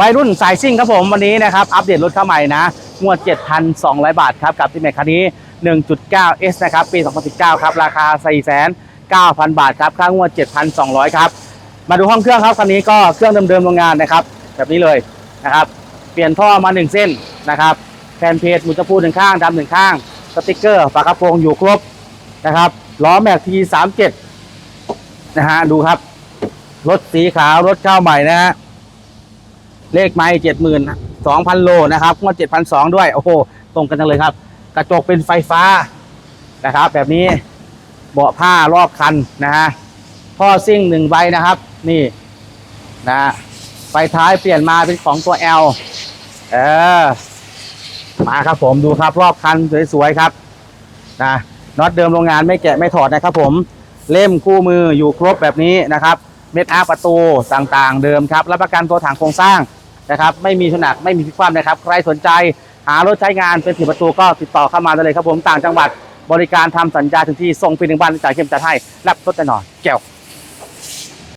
วัยรุ่นสายซิ่งครับผมวันนี้นะครับ อัปเดตรถเข้าใหม่นะงวด 7,200 บาทครับ กับที่แม็กคันนี้ 1.9S นะครับ ปี 2019 ครับ ราคา 4,900 บาทครับ ค่างวด 7,200 ครับ มาดูห้องเครื่องครับคันนี้ก็เครื่องเดิมๆโรงงานนะครับ แบบนี้เลยนะครับ เปลี่ยนท่อมา 1 เส้นนะครับแผ่นเพจมุนตะปูหนึ่งข้างดำหนึ่งข้าง สติกเกอร์ฝากระโปรงอยู่ครบนะครับล้อแม็กที37นะฮะดูครับรถสีขาวรถเข้าใหม่นะฮะ เลขไม้เจ็ดหมื่นสองพันโลนะครับงวดเจ็ดพันสองด้วย โอ้โห ตรงกันจังเลยครับ กระจกเป็นไฟฟ้านะครับ แบบนี้เบาะผ้ารอบคันนะฮะท่อซิ่งหนึ่งใบนะครับ นี่นะไฟท้ายเปลี่ยนมาเป็นของตัว L เออมาครับผมดูครับรอบคันสวยๆครับนะน็อตเดิมโรงงานไม่แกะไม่ถอดนะครับผมเล่มคู่มืออยู่ครบแบบนี้นะครับ เม็ดอาประตูต่างๆ เดิมครับรับประกันตัวถังโครงสร้าง นะครับไม่มีชนักไม่มีพิกความนะครับ ใครสนใจหารถใช้งานเป็นสี่ประตูก็ติดต่อเข้ามาได้เลยครับผมต่างจังหวัดบริการทำสัญญาถึงที่ส่งฟรีหนึ่งวันจ่ายเข้มจัดให้รับรถแน่นอนแก้ว